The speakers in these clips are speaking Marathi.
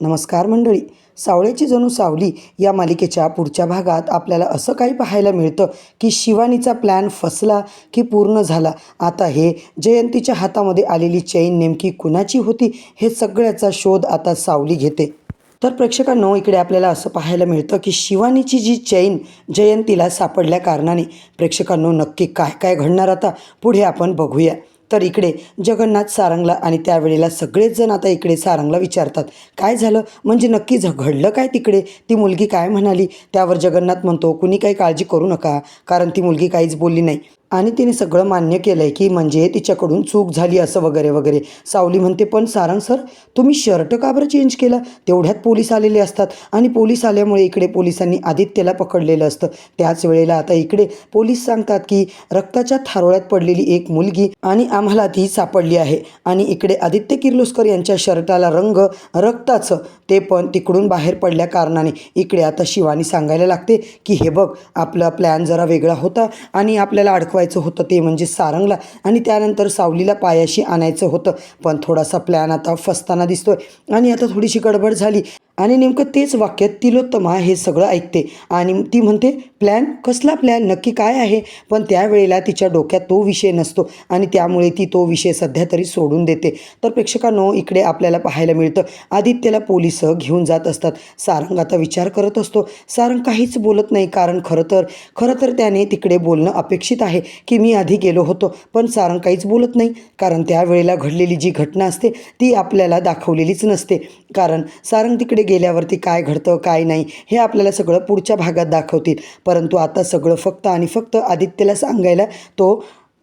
नमस्कार मंडळी. सावळ्याची जणू सावली या मालिकेच्या पुढच्या भागात आपल्याला असं काही पाहायला मिळतं की शिवानीचा प्लॅन फसला की पूर्ण झाला. आता हे जयंतीच्या हातामध्ये आलेली चैन नेमकी कुणाची होती हे सगळ्याचा शोध आता सावली घेते. तर प्रेक्षकांनो इकडे आपल्याला असं पाहायला मिळतं की शिवानीची जी चैन जयंतीला सापडल्या कारणाने प्रेक्षकांनो नक्की काय काय घडणार आता पुढे आपण बघूया. तर इकडे जगन्नाथ सारंगला आणि त्यावेळेला सगळेच जण आता इकडे सारंगला विचारतात. काय झालं? म्हणजे नक्की झ घडलं काय तिकडे? ती मुलगी काय म्हणाली? त्यावर जगन्नाथ म्हणतो कुणी काही काळजी करू नका कारण ती मुलगी काहीच बोलली नाही. आणि तिने सगळं मान्य केलं आहे की म्हणजे तिच्याकडून चूक झाली असं वगैरे वगैरे. सावली म्हणते पण सारंग सर तुम्ही शर्ट का बरं चेंज केला? तेवढ्यात पोलीस आलेले असतात आणि पोलीस आल्यामुळे इकडे पोलिसांनी आदित्यला पकडलेलं असतं. त्याच वेळेला आता इकडे पोलीस सांगतात की रक्ताच्या थारोळ्यात पडलेली एक मुलगी आणि आम्हाला ती सापडली आहे. आणि इकडे आदित्य किर्लोस्कर यांच्या शर्टाला रंग रक्ताचं ते पण तिकडून बाहेर पडल्या कारणाने. इकडे आता शिवानी सांगायला लागते की हे बघ आपला प्लॅन जरा वेगळा होता आणि आपल्याला दाखवायचं होतं ते म्हणजे सारंगला आणि त्यानंतर सावलीला पायाशी आणायचं होतं. पण थोडासा प्लॅन आता फसताना दिसतोय. आणि आता थोडीशी गडबड झाली. आणि नेमकं तेच वाक्य तिलोत्तमा हे सगळं ऐकते. आणि ती म्हणते प्लॅन? कसला प्लॅन? नक्की काय आहे? पण त्यावेळेला तिच्या डोक्यात तो विषय नसतो आणि त्यामुळे ती तो विषय सध्या तरी सोडून देते. तर प्रेक्षकांनो इकडे आपल्याला पाहायला मिळतं आदित्यला पोलीस घेऊन जात असतात. सारंग आता विचार करत असतो. सारंग काहीच बोलत नाही कारण खरं तर खरं तर त्याने तिकडे बोलणं अपेक्षित आहे की मी आधी गेलो होतो पण सारंग काहीच बोलत नाही. कारण त्यावेळेला घडलेली जी घटना असते ती आपल्याला दाखवलेलीच नसते. कारण सारंग तिकडे गेल्यावरती काय घडतं काय नाही हे आपल्याला सगळं पुढच्या भागात दाखवतील. परंतु आता सगळं फक्त आणि फक्त आदित्यला सांगायला तो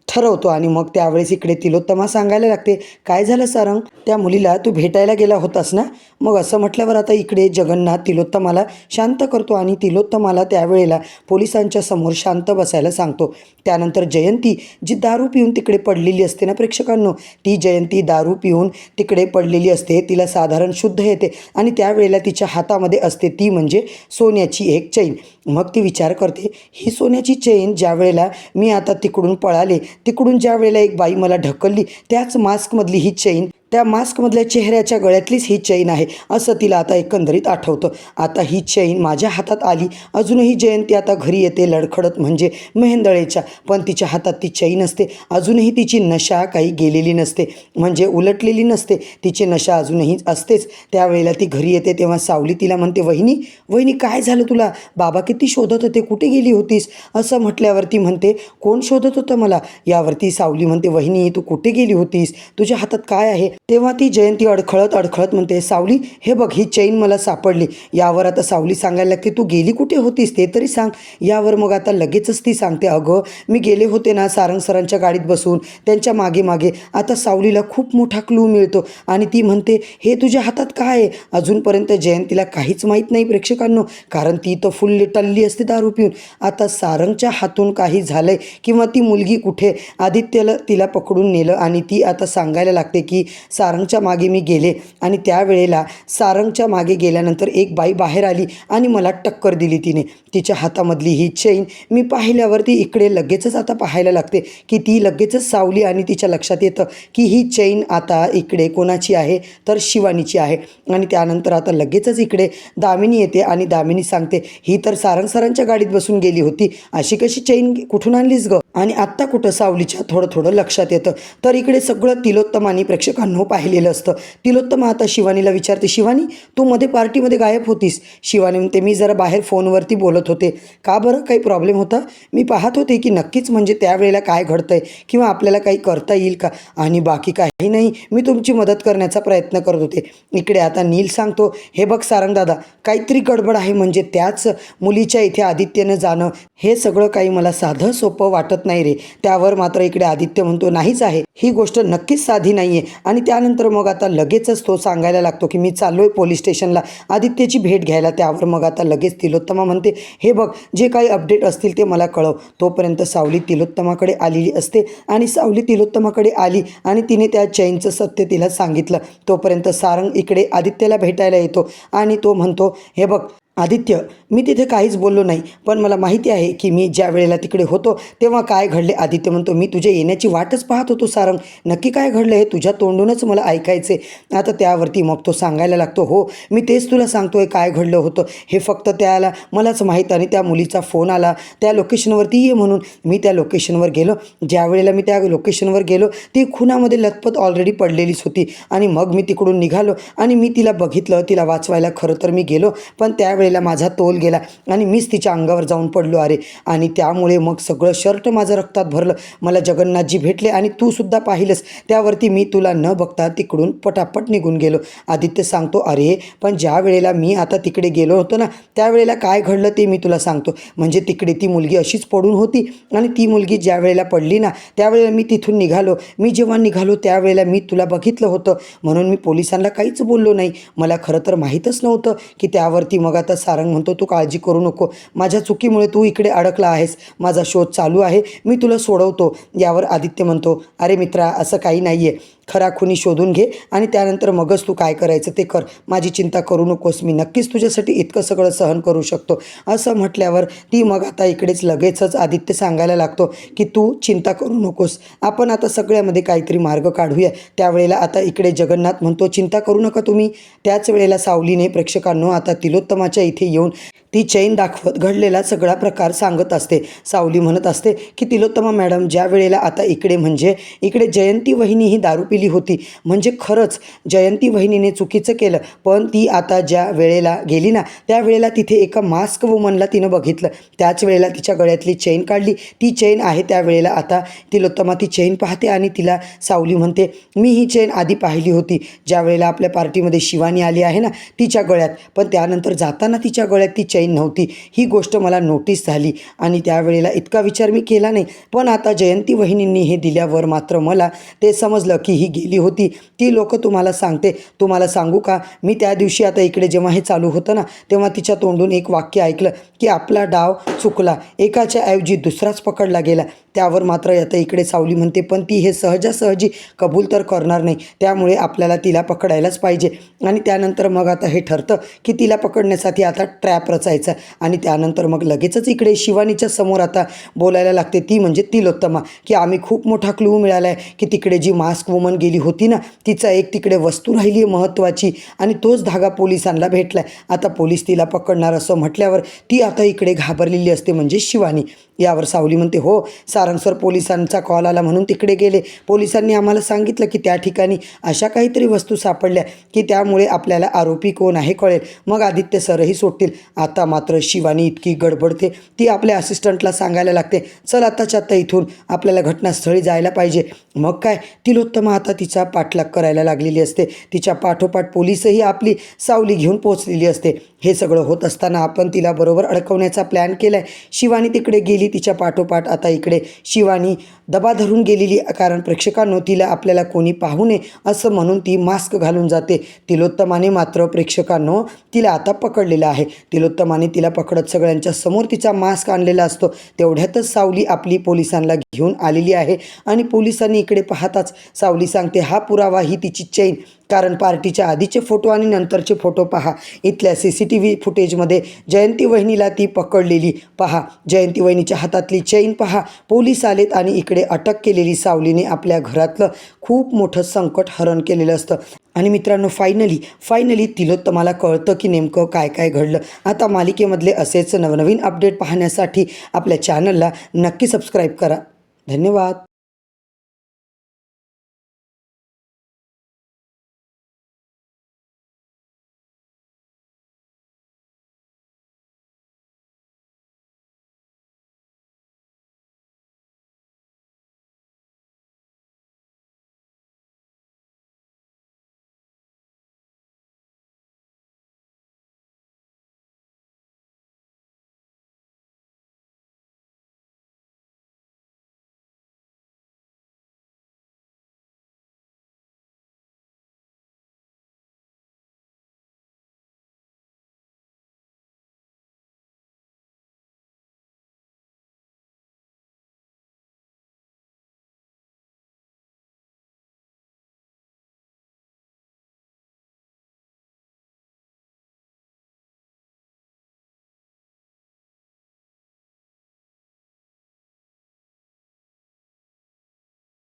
ठरवतो आणि मग त्यावेळेस इकडे तिलोत्तमा सांगायला लागते. काय झालं सारंग? त्या मुलीला तू भेटायला गेला होतास ना? मग असं म्हटल्यावर आता इकडे जगन्नाथ तिलोत्तमाला शांत करतो आणि तिलोत्तमाला त्यावेळेला पोलिसांच्या समोर शांत बसायला सांगतो. त्यानंतर जयंती जी दारू पिऊन तिकडे पडलेली असते ना प्रेक्षकांनो ती जयंती दारू पिऊन तिकडे पडलेली असते तिला साधारण शुद्ध येते आणि त्यावेळेला तिच्या हातामध्ये असते ती म्हणजे सोन्याची एक चैन. मग ती विचार करते ही सोन्याची चैन ज्या वेळेला मी आता तिकडून पळाले तिकडून ज्या वेळेला एक बाई मला ढकलली त्याच मास्कमधली ही चैन त्या मास्कमधल्या चेहऱ्याच्या गळ्यातलीच ही चैन आहे असं तिला आता एकंदरीत आठवतं. आता ही चैन माझ्या हातात आली. अजूनही जयंती आता घरी येते लडखडत म्हणजे मेहेंदळेच्या पण तिच्या हातात ती चैन असते. अजूनही तिची नशा काही गेलेली नसते म्हणजे उलटलेली नसते. तिची नशा अजूनही असतेच. त्यावेळेला ती घरी येते तेव्हा सावली तिला म्हणते वहिनी वहिनी काय झालं तुला? बाबा किती शोधत होते कुठे गेली होतीस? असं म्हटल्यावरती म्हणते कोण शोधत होतं मला? यावरती सावली म्हणते वहिनी तू कुठे गेली होतीस? तुझ्या हातात काय आहे? तेव्हा ती जयंती अडखळत अडखळत म्हणते सावली हे बघ ही चैन मला सापडली. यावर आता सावली सांगायला लागते तू गेली कुठे होतीस? ते तरी सांग. यावर मग आता लगेचच ती सांगते अगं मी गेले होते ना सारंग सरांच्या गाडीत बसून त्यांच्या मागे मागे. आता सावलीला खूप मोठा क्लू मिळतो आणि ती म्हणते हे तुझ्या हातात काय आहे? अजूनपर्यंत जयंतीला काहीच माहीत नाही प्रेक्षकांनो कारण ती तर फुल टल्ली असते दारू पिऊन. आता सारंगच्या हातून काही झालं आहे किंवा ती मुलगी कुठे? आदित्यला तिला पकडून नेलं आणि ती आता सांगायला लागते की सारंगच्या मागे मी गेले आणि त्यावेळेला सारंगच्या मागे गेल्यानंतर एक बाई बाहेर आली आणि मला टक्कर दिली तिने. तिच्या हातामधली ही चैन मी पाहिल्यावरती इकडे लगेचच आता पाहायला लागते की ती लगेचच सावली आणि तिच्या लक्षात येतं की ही चैन आता इकडे कोणाची आहे तर शिवानीची आहे. आणि त्यानंतर आता लगेचच इकडे दामिनी येते आणि दामिनी सांगते ही तर सारंग सरांच्या गाडीत बसून गेली होती. अशी कशी चैन कुठून आणलीस ग? आणि आत्ता कुठं सावलीच्या थोडं थोडं लक्षात येतं. तर इकडे सगळं तिलोत्तमानी प्रेक्षकांनो पाहिलेलं असतं. तिलोत्तमा आता शिवानीला विचारते शिवानी तू मध्ये पार्टीमध्ये गायब होतीस. शिवानी म्हणते मी जरा बाहेर फोनवरती बोलत होते. का बरं? काही प्रॉब्लेम होता? मी पाहत होते की नक्कीच म्हणजे त्यावेळेला काय घडतंय किंवा आपल्याला काही करता येईल का? आणि बाकी काही नाही. मी तुमची मदत करण्याचा प्रयत्न करत होते. इकडे आता नील सांगतो हे बघ सारंग दादा काहीतरी गडबड आहे म्हणजे त्याच मुलीच्या इथे आदित्यनं जाणं हे सगळं काही मला साधं सोपं वाटत नाही रे. त्यावर मात्र इकडे आदित्य म्हणतो नाहीच आहे. ही गोष्ट नक्कीच साधी नाही आहे आणि त्यानंतर मग आता लगेचच तो सांगायला लागतो की मी चाललो आहे पोलीस स्टेशनला. आदित्यची भेट घ्यायला. त्यावर मग आता लगेच तिलोत्तमा म्हणते हे बघ जे काही अपडेट असतील ते मला कळव. तोपर्यंत सावली तिलोत्तमाकडे आलेली असते आणि सावली तिलोत्तमाकडे आली आणि तिने त्या चैनचं सत्य तिला सांगितलं. तोपर्यंत सारंग इकडे आदित्यला भेटायला येतो आणि तो म्हणतो हे बघ आदित्य मी तिथे काहीच बोललो नाही पण मला माहिती आहे की मी ज्या वेळेला तिकडे होतो तेव्हा काय घडले? आदित्य म्हणतो मी तुझ्या येण्याची वाटच पाहत होतो सारंग. नक्की काय घडलं हे तुझ्या तोंडूनच मला ऐकायचे आता त्यावरती मग तो सांगायला लागतो हो मी तेच तुला सांगतोय काय घडलं होतं. हे फक्त त्याला मलाच माहीत आणि त्या मुलीचा फोन आला. त्या लोकेशनवरती ये म्हणून. मी त्या लोकेशनवर गेलो. ज्या वेळेला मी त्या लोकेशनवर गेलो ती खुनामध्ये लथपथ ऑलरेडी पडलेलीच होती. आणि मग मी तिकडून निघालो आणि मी तिला बघितलं तिला वाचवायला खरं तर मी गेलो पण त्यावेळेला माझा तोल गेला आणि मीच तिच्या अंगावर जाऊन पडलो अरे. आणि त्यामुळे मग सगळं शर्ट माझं रक्तात भरलं. मला जगन्नाथजी भेटले आणि तू सुद्धा पाहिलंस. त्यावरती मी तुला न बघता तिकडून पटापट निघून गेलो. आदित्य सांगतो अरे पण ज्या वेळेला मी आता तिकडे गेलो होतो ना त्यावेळेला काय घडलं ते मी तुला सांगतो. म्हणजे तिकडे ती मुलगी अशीच पडून होती आणि ती मुलगी ज्या वेळेला पडली ना त्यावेळेला मी तिथून निघालो. मी जेव्हा निघालो त्यावेळेला मी तुला बघितलं होतं. म्हणून मी पोलिसांना काहीच बोललो नाही. मला खरं तर माहीतच नव्हतं की त्यावरती मग आता सारंग म्हणतो तू काळजी करू नको. माझ्या चुकीमुळे तू इकडे अडकला आहेस. माझा शोध चालू आहे. मी तुला सोडवतो. यावर आदित्य म्हणतो अरे मित्रा असं काही नाही आहे खरा खुनी शोधून घे आणि त्यानंतर मगच तू काय करायचं ते कर. माझी चिंता करू नकोस मी. नक्कीच तुझ्यासाठी इतकं सगळं सहन करू शकतो. असं म्हटल्यावर ती मग आता इकडेच लगेचच आदित्य सांगायला लागतो की तू चिंता करू नकोस. आपण आता सगळ्यामध्ये काहीतरी मार्ग काढूया. त्यावेळेला आता इकडे जगन्नाथ म्हणतो चिंता करू नका तुम्ही. त्याच वेळेला सावलीने प्रेक्षकांनो आता तिलोत्तमाच्या इथे येऊन ती चैन दाखवत घडलेला सगळा प्रकार सांगत असते. सावली म्हणत असते की तिलोत्तमा मॅडम ज्या वेळेला आता इकडे म्हणजे इकडे जयंती वहिनी ही दारू पिली होती. म्हणजे खरंच जयंती वहिनीने चुकीचं केलं. पण ती आता ज्या वेळेला गेली ना त्यावेळेला तिथे एका मास्क वुमनला तिनं बघितलं. त्याच वेळेला तिच्या गळ्यातली चैन काढली. ती चैन आहे त्यावेळेला आता. तिलोत्तमा ती चैन पाहते आणि तिला सावली म्हणते मी ही चैन आधी पाहिली होती. ज्या वेळेला आपल्या पार्टीमध्ये शिवानी आली आहे ना तिच्या गळ्यात. पण त्यानंतर जाताना तिच्या गळ्यात ती चैन नव्हती. ही गोष्ट मला नोटीस झाली आणि त्यावेळेला इतका विचार मी केला नाही. पण आता जयंती वहिनींनी हे दिल्यावर मात्र मला ते समजलं की ही गेली होती. ती लोक तुम्हाला सांगते. तुम्हाला सांगू का? मी त्या दिवशी आता इकडे जेव्हा हे चालू होतं ना तेव्हा तिच्या तोंडून एक वाक्य ऐकलं की आपला डाव चुकला. एकाच्या ऐवजी दुसराच पकडला गेला. त्यावर मात्र आता इकडे सावली म्हणते पण ती हे सहजासहजी कबूल तर करणार नाही. त्यामुळे आपल्याला तिला पकडायलाच पाहिजे. आणि त्यानंतर मग आता हे ठरतं की तिला पकडण्यासाठी आता ट्रॅप रचायचा आणि त्यानंतर मग लगेचच इकडे शिवानीच्या समोर आता बोलायला लागते ती म्हणजे तिलोत्तमा की आम्ही खूप मोठा क्लू मिळाला आहे की तिकडे जी मास्क वुमन गेली होती ना तिचा एक तिकडे वस्तू राहिली आहे महत्त्वाची आणि तोच धागा पोलिसांना भेटला आहे आता पोलीस तिला पकडणार असं म्हटल्यावर ती आता इकडे घाबरलेली असते म्हणजे शिवानी. यावर सावली म्हणते हो सारंगसर पोलिसांचा कॉल आला म्हणून तिकडे गेले. पोलिसांनी आम्हाला सांगितलं की त्या ठिकाणी अशा काहीतरी वस्तू सापडल्या की त्यामुळे आपल्याला आरोपी कोण आहे कळेल. मग आदित्य सर सरही सोडतील. आता मात्र शिवानी इतकी गडबडते ती आपल्या असिस्टंटला सांगायला लागते चल आत्ताच्या आत्ता इथून आपल्याला घटनास्थळी जायला पाहिजे. मग काय? तिलोत्तमा आता तिचा पाठलाग करायला लागलेली असते. तिच्या पाठोपाठ पोलीसही आपली सावली घेऊन पोचलेली असते. हे सगळं होत असताना आपण तिला बरोबर अडकवण्याचा प्लॅन केला आहे शिवानी तिकडे गेली तिच्या पाठोपाठ आता इकडे. शिवानी दबा धरून गेलेली कारण प्रेक्षकांनो तिला आपल्याला कोणी पाहू नये असं म्हणून ती मास्क घालून जाते. तिलोत्तमाने मात्र प्रेक्षकांनो तिला आता पकडले आलेला आहे. तिलोत्तमाने तिला पकडत सगळ्यांच्या समोर तिचा मास्क आणलेला असतो. तेवढ्यातच सावली आपली पोलिसांना घेऊन आलेली आहे आणि पोलिसांनी इकडे पाहताच सावली सांगते हा पुरावा ही तिची चैन. कारण पार्टीच्या आधीचे फोटो आणि नंतरचे फोटो पहा. इथल्या सी सी टी व्ही फुटेजमध्ये जयंती वहिनीला ती पकडलेली. पहा. जयंती वहिनीच्या हातातली चैन पहा. पोलीस आलेत आणि इकडे अटक केलेली सावलीने आपल्या घरातलं खूप मोठं संकट हरण केलेलं असतं. आणि मित्रांनो फायनली फायनली तिलोत्तमाला कळतं की नेमकं काय काय घडलं. आता मालिकेमधले असेच नवनवीन अपडेट पाहण्यासाठी आपल्या चॅनलला नक्की सबस्क्राईब करा. धन्यवाद.